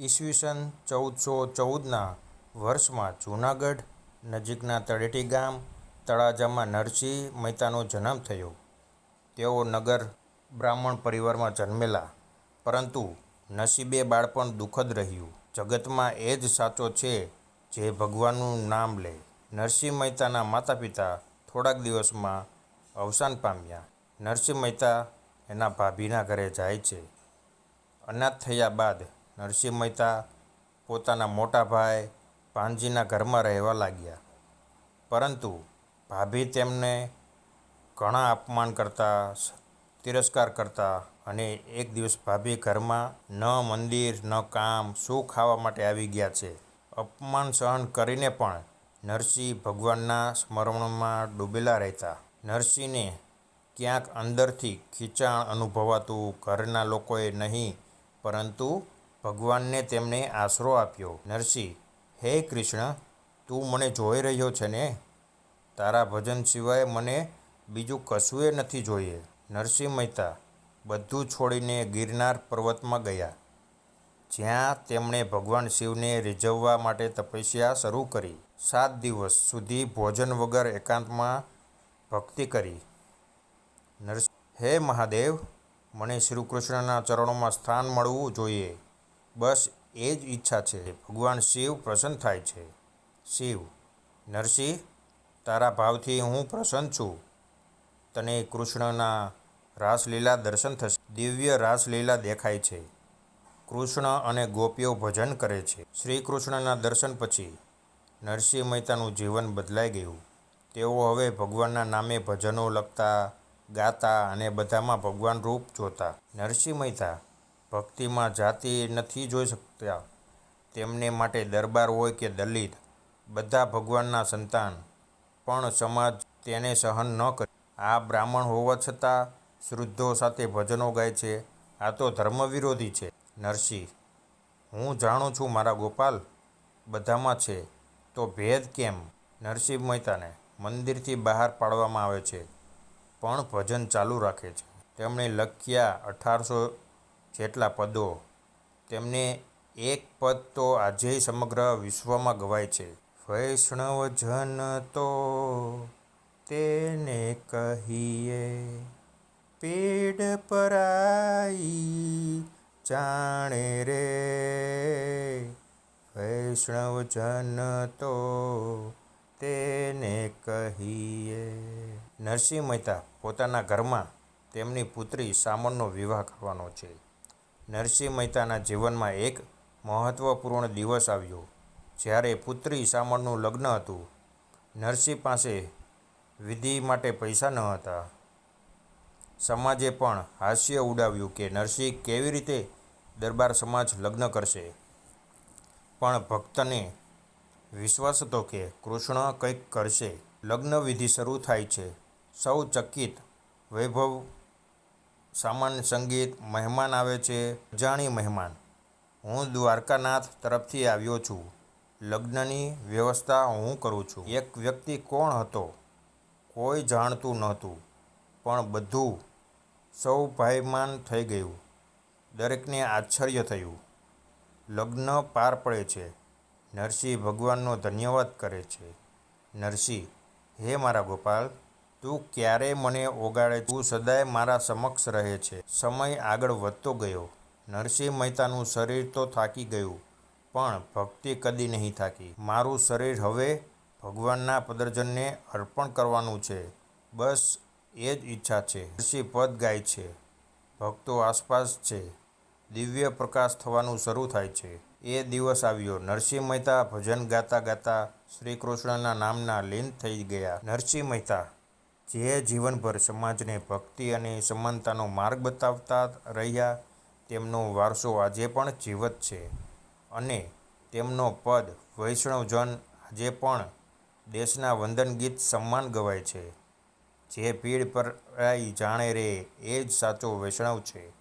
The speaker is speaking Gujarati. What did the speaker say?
ઈસવીસન ચૌદસો ચૌદના વર્ષમાં જૂનાગઢ નજીકના તળેટી ગામ તળાજામાં નરસિંહ મહેતાનો જન્મ થયો. તેઓ નગર બ્રાહ્મણ પરિવારમાં જન્મેલા, પરંતુ નસીબે બાળપણ દુઃખદ રહ્યું. જગતમાં એ જ સાચો છે જે ભગવાનનું નામ લે. નરસિંહ મહેતાના માતાપિતા થોડાક દિવસમાં અવસાન પામ્યા. નરસિંહ મહેતા એના ભાભીના ઘરે જાય છે. અનાથ થયા બાદ નરસિંહ મહેતા પોતાના મોટા ભાઈ ભાણજીના ઘરમાં રહેવા લાગ્યા. પરંતુ ભાભી તેમને ઘણા અપમાન કરતા, તિરસ્કાર કરતા અને એક દિવસ ભાભી ઘરમાં ન મંદિર, ન કામ, શું ખાવા માટે આવી ગયા છે. અપમાન સહન કરીને પણ નરસિંહ ભગવાનના સ્મરણમાં ડૂબેલા રહેતા. નરસિંહને ક્યાંક અંદરથી ખીચાણ અનુભવાતું ઘરના લોકોએ નહીં પરંતુ ભગવાને તેમણે આશરો આપ્યો. નરસિંહ: હે કૃષ્ણ! તું મને જોઈ રહ્યો છે ને? તારા ભજન સિવાય મને બીજું કશુંય નથી જોઈએ. નરસિંહ મહેતા બધું છોડીને ગિરનાર પર્વતમાં ગયા, જ્યાં તેમણે ભગવાન શિવને રીઝવવા માટે તપસ્યા શરૂ કરી. સાત દિવસ સુધી ભોજન વગર એકાંતમાં ભક્તિ કરી. નરસિંહ: હે મહાદેવ! મને શ્રીકૃષ્ણના ચરણોમાં સ્થાન મળવું જોઈએ. બસ એ જ ઈચ્છા છે. ભગવાન શિવ પ્રસન્ન થાય છે. શિવ: નરસિંહ, તારા ભાવથી હું પ્રસન્ન છું. તને કૃષ્ણના રાસલીલા દર્શન થશે. દિવ્ય રાસલીલા દેખાય છે. કૃષ્ણ અને ગોપીઓ ભજન કરે છે. શ્રી કૃષ્ણના દર્શન પછી નરસિંહ મહેતાનું જીવન બદલાઈ ગયું. તેઓ હવે ભગવાનના નામે ભજનો લખતા, ગાતા અને બધામાં ભગવાન રૂપ જોતા. નરસિંહ મહેતા ભક્તિમાં જાતિ નથી જોઈ શકતા. તેમને માટે દરબાર હોય કે દલિત, બધા ભગવાનના સંતાન. પણ સમાજ તેને સહન ન કરી આ બ્રાહ્મણ હોવા છતાં શુદ્ધો સાથે ભજનો ગાય છે, આ તો ધર્મ વિરોધી છે. નરસિંહ: હું જાણું છું મારા ગોપાલ, બધામાં છે તો ભેદ કેમ? નરસિંહ મહેતાને મંદિરથી બહાર પાડવામાં આવે છે, પણ ભજન ચાલુ રાખે છે. તેમણે લખ્યા અઠારસો જેટલા પદો. તેમને એક પદ તો આજેય સમગ્ર વિશ્વમાં ગવાય છે. વૈષ્ણવજન તો તેને કહીએ, પીડ પરાઈ જાણે રે. વૈષ્ણવજન તો તેને કહીએ. નરસિંહ મહેતા પોતાના ઘરમાં તેમની પુત્રી શામળનો વિવાહ કરવાનો છે. નરસિંહ મહેતાના જીવનમાં એક મહત્વપૂર્ણ દિવસ આવ્યો, જ્યારે પુત્રી શામળનું લગ્ન હતું. નરસિંહ પાસે વિધિ માટે પૈસા ન હતા. સમાજે પણ હાસ્ય ઉડાવ્યું કે નરસિંહ કેવી રીતે દરબાર સમાજ લગ્ન કરશે. પણ ભક્તને વિશ્વાસ હતો કે કૃષ્ણ કંઈક કરશે. લગ્નવિધિ શરૂ થાય છે. સૌ ચકિત. વૈભવ, સામાન, સંગીત. મહેમાન આવે છે, અજાણી મહેમાન. હું દ્વારકાનાથ તરફથી આવ્યો છું. લગ્નની વ્યવસ્થા હું કરું છું. એક વ્યક્તિ કોણ હતો? કોઈ જાણતું નહોતું. પણ બધું સૌ ભાઈમાન થઈ ગયું. દરેકને આશ્ચર્ય થયું. લગ્ન પાર પડે છે. નરસિંહ ભગવાનનો ધન્યવાદ કરે છે. નરસિંહ: હે મારા ગોપાલ! તું ક્યારેય મને ઓગાળે તું સદાય મારા સમક્ષ રહે છે. સમય આગળ વધતો ગયો. નરસિંહ મહેતાનું શરીર તો થાકી ગયું, પણ ભક્તિ કદી નહીં થાકી. મારું શરીર હવે ભગવાનના પદરજનને અર્પણ કરવાનું છે, બસ એ જ ઈચ્છા છે. નરસિંહ પદ ગાય છે. ભક્તો આસપાસ છે. દિવ્ય પ્રકાશ થવાનું શરૂ થાય છે. એ દિવસ આવ્યો. નરસિંહ મહેતા ભજન ગાતા ગાતા શ્રીકૃષ્ણના નામના લીન થઈ ગયા. નરસિંહ મહેતા જે જીવનભર સમાજને ભક્તિ અને સમાનતાનો માર્ગ બતાવતા રહ્યા, તેમનો વારસો આજે પણ જીવત છે. અને તેમનો પદ વૈષ્ણવજન આજે પણ દેશના વંદન ગીત સન્માન ગવાય છે. જે પીડ પર જાણે રે. એ જ સાચો વૈષ્ણવ છે.